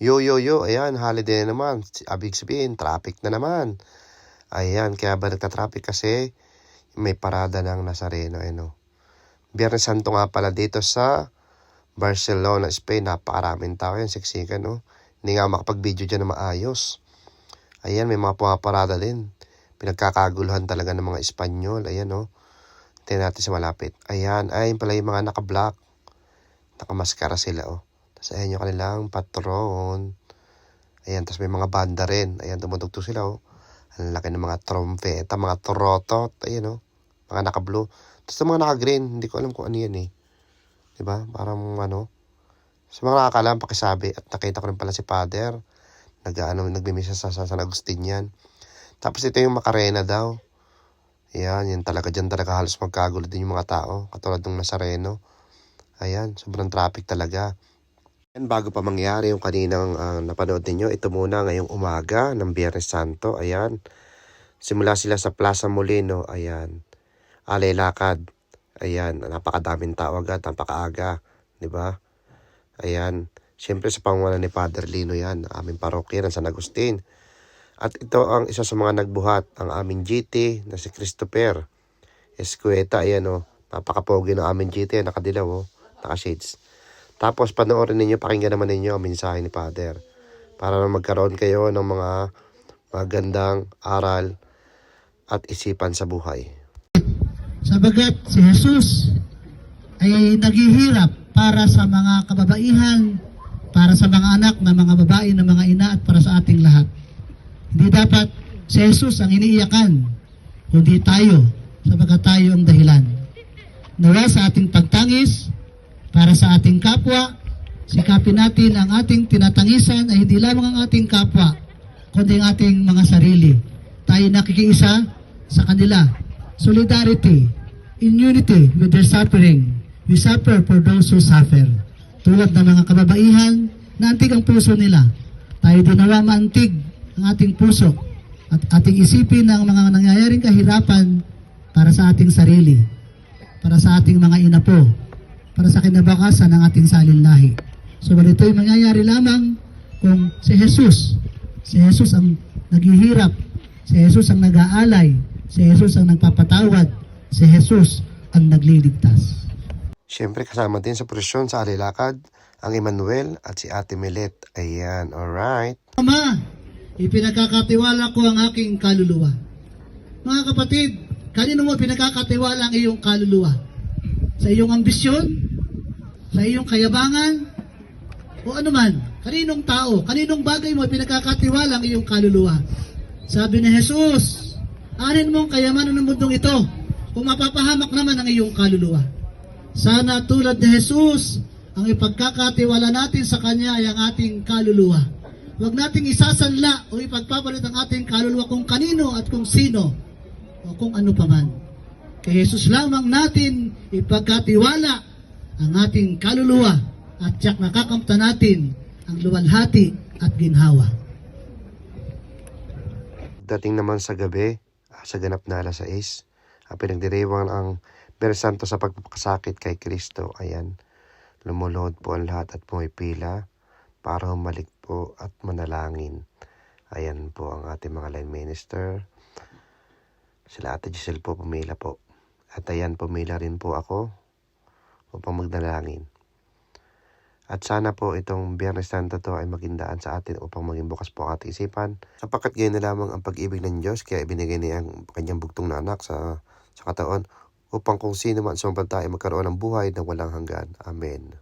Yo, yo, yo, ayan, holiday na naman. Abig sabihin, traffic na naman. Ayan, kaya ba nagta-traffic kasi may parada ng Nazareno, ano. Biyernes Santo nga pala dito sa Barcelona, Spain. Napakaraming tao yan, siksikan, no. Hindi nga makapag-video dyan na maayos. Ayan, may mga pumaparada din. Pinagkakaguluhan talaga ng mga Espanyol. Ayan, no. Tingnan natin sa malapit. Ayan, ayun pala yung mga naka-black. Nakamaskara sila, oh. Tapos ayan yung kanilang patron. Ayan, tapos may mga banda rin. Ayan, tumutugtog sila, oh. Ang laki ng mga trompeta, mga trotot. Ayan, oh. Mga naka-blue. Tapos yung mga naka-green, hindi ko alam kung ano yan, eh. Diba? Parang, ano. Sa mga nakakalam, pakisabi. At nakita ko rin pala si Father. Nag, ano, nagbimisa sa, sa San Agustin yan. Tapos ito yung Macarena daw. Ayan, yan talaga dyan talaga halos magkagulo din yung mga tao. Katulad ng Nazareno. Ayan, sobrang traffic talaga. And bago pa mangyari yung kaninang ah, napanood ninyo, ito muna ngayong umaga ng Biyernes Santo. Ayan. Simula sila sa Plaza Molino. Ayan. Alay lakad. Ayan. Napakadaming tao agad. Napakaaga. ba? Ayan. Siyempre sa pangunan ni Father Lino yan. Aming parokya ng San Agustin. At ito ang isa sa mga nagbuhat. Ang aming GT na si Christopher Escueta. Ayan o. Napakapogi ng aming GT. Nakadilaw o. Naka-shades. Tapos panoorin ninyo, pakinggan naman ninyo ang mensahe ni Father. Para magkaroon kayo ng mga magandang aral at isipan sa buhay. Sabagat si Jesus ay naghihirap para sa mga kababaihan, para sa mga anak na mga babae na mga ina at para sa ating lahat. Hindi dapat si Jesus ang iniiyakan, kundi tayo, sabagat tayo ang dahilan. Nawa sa ating pagtangis, para sa ating kapwa, sikapin natin ang ating tinatangisan ay hindi lamang ang ating kapwa, kundi ang ating mga sarili. Tayo nakikiisa sa kanila. Solidarity, in unity with their suffering. We suffer for those who suffer. Tulad ng mga kababaihan na antig ang puso nila. Tayo din nawa maantig ang ating puso at ating isipin ang mga nangyayaring kahirapan para sa ating sarili, para sa ating mga inapo, para sa kinabakasan ng ating salinlahi. So, ito'y mangyayari lamang kung si Jesus, si Jesus ang naghihirap, si Jesus ang nag-aalay, si Jesus ang nagpapatawad, si Jesus ang nagliligtas. Siyempre kasama din sa prosyon sa alilakad ang Emmanuel at si Ate Milet. Ayan, alright. Ama, ipinagkakatiwala ko ang aking kaluluwa. Mga kapatid, kanino mo pinagkakatiwala ang iyong kaluluwa? Sa iyong ambisyon? Sa iyong kayabangan? O ano man? Kaninong tao? Kaninong bagay mo pinagkakatiwala ang iyong kaluluwa? Sabi ni Jesus, anin mo ang kayamanan ng mundong ito kung mapapahamak naman ang iyong kaluluwa. Sana tulad ni Jesus, ang ipagkakatiwala natin sa Kanya ay ang ating kaluluwa. Huwag nating isasanla o ipagpapalit ang ating kaluluwa kung kanino at kung sino o kung ano paman. Kay Jesus lamang natin ipagkatiwala ang ating kaluluwa at tiyak nakakamta natin ang luwalhati at ginhawa. Dating naman sa gabi, ah, sa ganap na alas 6, ah, pinagdiriwang ang Biyernes Santo sa pagpapakasakit kay Kristo. Ayan, lumuluhod po ang lahat at pumipila para humalik po at manalangin. Ayan po ang ating mga line minister. Sila Ate Giselle po pumila po. At ayan, pumila rin po ako upang magdalangin. At sana po itong Biyernes Santo to ay maging daan sa atin upang maging bukas po ang ating isipan. Sapagkat ngayon na lamang ang pag-ibig ng Diyos kaya ibinigay niya ang kanyang bugtong na anak sa, sa kataon upang kung sino man sumampanta ay magkaroon ng buhay na walang hanggan. Amen.